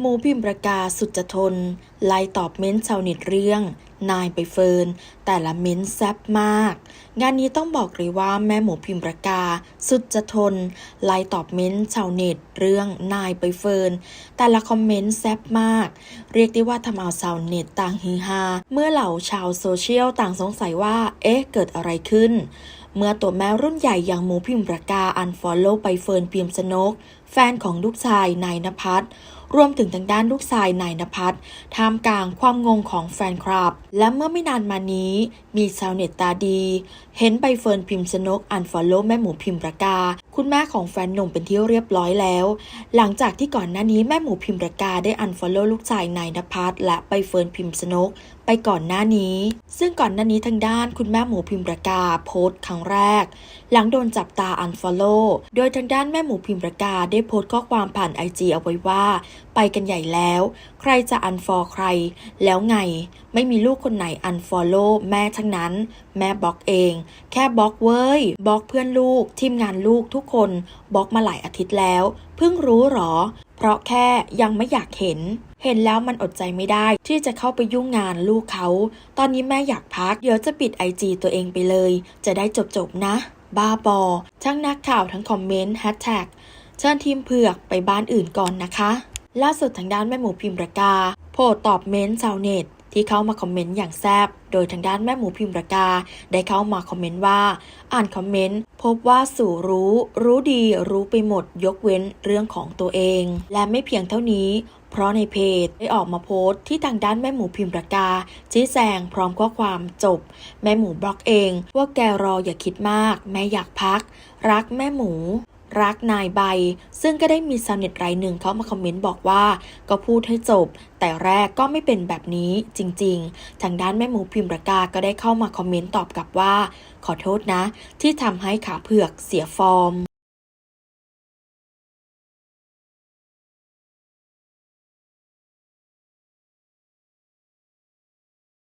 หมูพิมประกาสุดจะทน ไล่ตอบเม้นท์ชาวเน็ตเรื่อง นายไปเฟิร์นแต่ละเม้นท์แซ่บมาก งานนี้ต้องบอกเลยว่าแม่หมูพิมประกาสุดจะทน ไล่ตอบเม้นท์ชาวเน็ตเรื่องนายไปเฟิร์นแต่ละคอมเมนต์แซ่บมาก เรียกได้ว่าทำเอาชาวเน็ตต่างฮือฮาเมื่อเหล่าชาวโซเชียลต่างสงสัยว่า เอ๊ะเกิดอะไรขึ้นเมื่อตัวแม่รุ่นใหญ่อย่างหมูพิมประกาอันฟอลโล่ไปเฟิร์นเปียมสนก แฟนของลูกชายนายนภัส รวมถึงทางด้านลูกชายนายนภัสท่ามกลางความงงของแฟนคลับ และเมื่อไม่นานมานี้ มีชาวเน็ตตาดี เห็นใบเฟิร์นพิมพ์สนกอันฟอลโล่แม่หมูพิมพ์ประกา คุณแม่ของแฟนหนุ่มเป็นที่เรียบร้อยแล้ว หลังจากที่ก่อนหน้านี้แม่หมูพิมพ์ประกาได้อันฟอลโล่ลูกชายนายนภัสและใบเฟิร์นพิมพ์สนกไปก่อนหน้านี้ ซึ่งก่อนหน้านี้ทางด้านคุณแม่หมูพิมพ์ประกาโพสต์ครั้งแรก หลังโดนจับตาอันฟอลโล่โดยทางด้านแม่หมูพิมพ์ประกาได้โพสต์ข้อความผ่านไอจีเอาไว้ว่าไปกันใหญ่แล้ว ใครจะอันฟอใคร แล้วไง ไม่มีลูกคนไหนอันฟอลโล่แม่ทั้งนั้น แม่บล็อกเอง แค่บล็อกเว้ย บล็อกเพื่อนลูก ทีมงานลูกทุกคน บล็อกมาหลายอาทิตย์แล้ว เพิ่งรู้หรอ เพราะแค่ยังไม่อยากเห็น เห็นแล้วมันอดใจไม่ได้ ที่จะเข้าไปยุ่งงานลูกเขา ตอนนี้แม่อยากพัก เดี๋ยวจะปิดไอจีตัวเองไปเลย จะได้จบๆนะ บ้าบอ ทั้งนักข่าวทั้งคอมเมนต์แฮชแท็กเชิญทีมเผือกไปบ้านอื่นก่อนนะคะ ล่าสุดทางด้านแม่หมูพิมพ์ประกา โพสตอบเม้นต์ชาวเน็ตที่เข้ามาคอมเมนต์อย่างแซบ โดยทางด้านแม่หมูพิมพ์ประกา ได้เข้ามาคอมเมนต์ว่า อ่านคอมเมนต์พบว่าสู่รู้ รู้ดีรู้ไปหมด ยกเว้นเรื่องของตัวเอง และไม่เพียงเท่านี้ เพราะในเพจได้ออกมาโพสต์ที่ทางด้านแม่หมูพิมพ์ประกา ชี้แจงพร้อมข้อความจบ แม่หมูบล็อกเอง ว่าแกรออย่าคิดมาก แม่อยากพัก รักแม่หมู รักนายใบ ซึ่งก็ได้มีชาวเน็ตรายหนึ่งเข้ามาคอมเมนต์บอกว่า ก็พูดให้จบ แต่แรกก็ไม่เป็นแบบนี้จริงๆ ทางด้านแม่หมูพิมพ์ประกาก็ได้เข้ามาคอมเมนต์ตอบกลับว่า ขอโทษนะ ที่ทำให้ขาเผือกเสียฟอร์ม